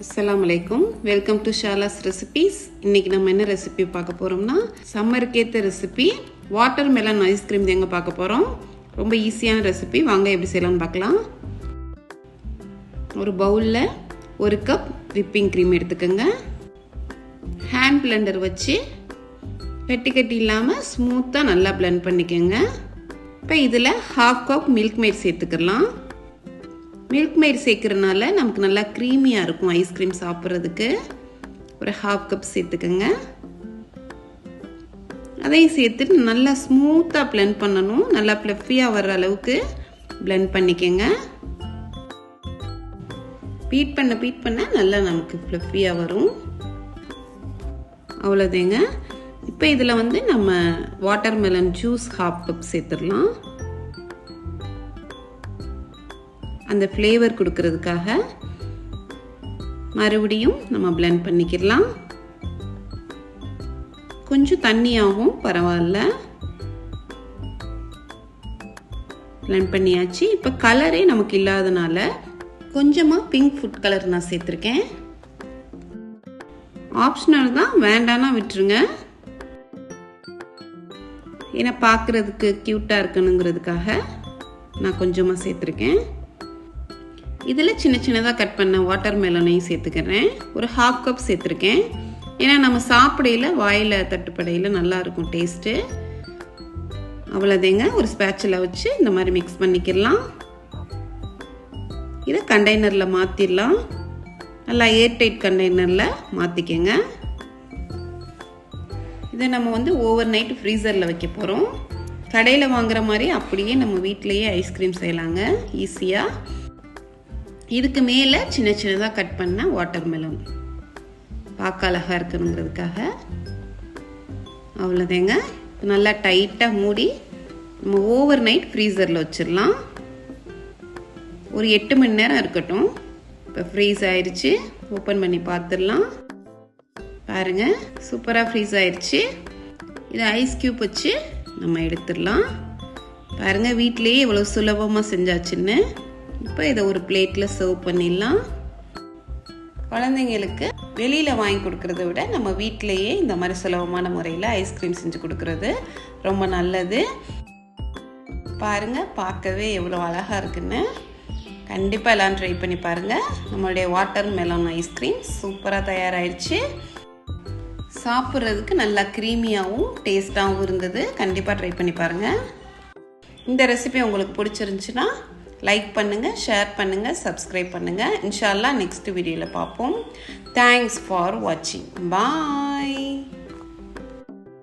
அஸ்லாம் வலைக்கும் welcome to ஷாலாஸ் recipes இன்னைக்கு நம்ம என்ன ரெசிபி பார்க்க போறோம்னா சம்மருக்கு ஏற்ற ரெசிபி வாட்டர் மெலன் ஐஸ்கிரீம் எங்க பார்க்க போறோம். ரொம்ப ஈஸியான ரெசிபி வாங்க எப்படி செய்யலாம்னு பார்க்கலாம். ஒரு பவுலில் ஒரு கப் விப்பிங் க்ரீம் எடுத்துக்கோங்க. ஹேண்ட் பிளெண்டர் வச்சு கட்டி கட்டி இல்லாமல் ஸ்மூத்தாக நல்லா பிளெண்ட் பண்ணிக்கோங்க. இப்போ இதில் ஹாஃப் கப் மில்க் மேட் சேர்த்துக்கலாம். மில்க் மெய்ட் சேர்க்கறனால நமக்கு நல்லா க்ரீமியாக இருக்கும் ஐஸ்கிரீம் சாப்பிட்றதுக்கு. ஒரு ஹாஃப் கப் சேர்த்துக்கோங்க. அதையும் சேர்த்துட்டு நல்லா ஸ்மூத்தாக பிளெண்ட் பண்ணணும். நல்லா ஃப்ளஃபியாக வர்ற அளவுக்கு பிளெண்ட் பண்ணிக்கோங்க. பீட் பண்ண பீட் பண்ண நல்லா நமக்கு ஃப்ளஃபியாக வரும். அவ்வளோதேங்க இப்போ இதில் வந்து நம்ம water melon juice half cup சேர்த்துடலாம். அந்த ஃப்ளேவர் கொடுக்கறதுக்காக மறுபடியும் நம்ம பிளெண்ட் பண்ணிக்கிடலாம். கொஞ்சம் தண்ணியாகவும் பரவாயில்ல. பிளெண்ட் பண்ணியாச்சு. இப்போ கலரே நமக்கு இல்லாதனால கொஞ்சமாக பிங்க் ஃபுட் கலர் நான் சேர்த்துருக்கேன். ஆப்ஷனல் தான் வேண்டானா விட்டுருங்க. ஏன்னா பார்க்குறதுக்கு க்யூட்டாக இருக்கணுங்கிறதுக்காக நான் கொஞ்சமாக சேர்த்துருக்கேன். இதில் சின்ன சின்னதாக கட் பண்ண வாட்டர் மெலனையும் சேர்த்துக்கிறேன். ஒரு ஹாஃப் கப் சேர்த்துருக்கேன். ஏன்னா நம்ம சாப்பிடையில் வாயில் தட்டுப்படையில் நல்லாயிருக்கும் டேஸ்ட்டு அவ்வளோதேங்க. ஒரு ஸ்பேச்சில் வச்சு இந்த மாதிரி மிக்ஸ் பண்ணிக்கிடலாம். இதை கண்டெய்னரில் மாற்றிடலாம் நல்லா ஏர்டைட் கண்டெய்னரில் மாற்றிக்கங்க இதை நம்ம வந்து ஓவர் நைட் ஃப்ரீசரில் வைக்க போகிறோம் கடையில் வாங்குற மாதிரி அப்படியே நம்ம வீட்டிலையே ஐஸ்கிரீம் செய்யலாங்க. ஈஸியாக இதுக்கு மேலே சின்ன சின்னதாக கட் பண்ண வாட்டர் மெலன் பார்க்க அழகாக இருக்கணுங்கிறதுக்காக. அவ்வளோதேங்க நல்லா டைட்டாக மூடி நம்ம ஓவர் நைட் ஃப்ரீசரில் வச்சிடலாம். ஒரு எட்டு மணி நேரம் இருக்கட்டும். இப்போ ஃப்ரீஸ் ஆயிடுச்சு ஓப்பன் பண்ணி பார்த்துடலாம் பாருங்கள் சூப்பராக ஃப்ரீஸ் ஆயிடுச்சு இதை ஐஸ் க்யூப் வச்சு நம்ம எடுத்துடலாம். பாருங்கள் வீட்லேயே இவ்வளோ சுலபமாக செஞ்சாச்சுன்னு. இப்போ இதை ஒரு பிளேட்டில் சர்வ் பண்ணிடலாம். குழந்தைங்களுக்கு வெளியில் வாங்கி கொடுக்கறத விட நம்ம வீட்டிலையே இந்த மாதிரி சுலபமான முறையில் ஐஸ்கிரீம் செஞ்சு கொடுக்கறது ரொம்ப நல்லது. பாருங்கள் பார்க்கவே எவ்வளோ அழகாக இருக்குன்னு. கண்டிப்பாக எல்லாம் ட்ரை பண்ணி பாருங்கள் நம்மளுடைய வாட்டர் மெலன் ஐஸ்கிரீம் சூப்பராக தயாராகிடுச்சு சாப்பிட்றதுக்கு நல்லா க்ரீமியாகவும் டேஸ்ட்டாகவும் இருந்தது. கண்டிப்பாக ட்ரை பண்ணி பாருங்கள் இந்த ரெசிபி உங்களுக்கு பிடிச்சிருந்துச்சுன்னா லைக் பண்ணுங்கள் ஷேர் பண்ணுங்கள் சப்ஸ்கிரைப் பண்ணுங்கள் இன்ஷால்லா நெக்ஸ்ட் வீடியோவில் பார்ப்போம். தேங்க்ஸ் ஃபார் வாட்சிங் பாய்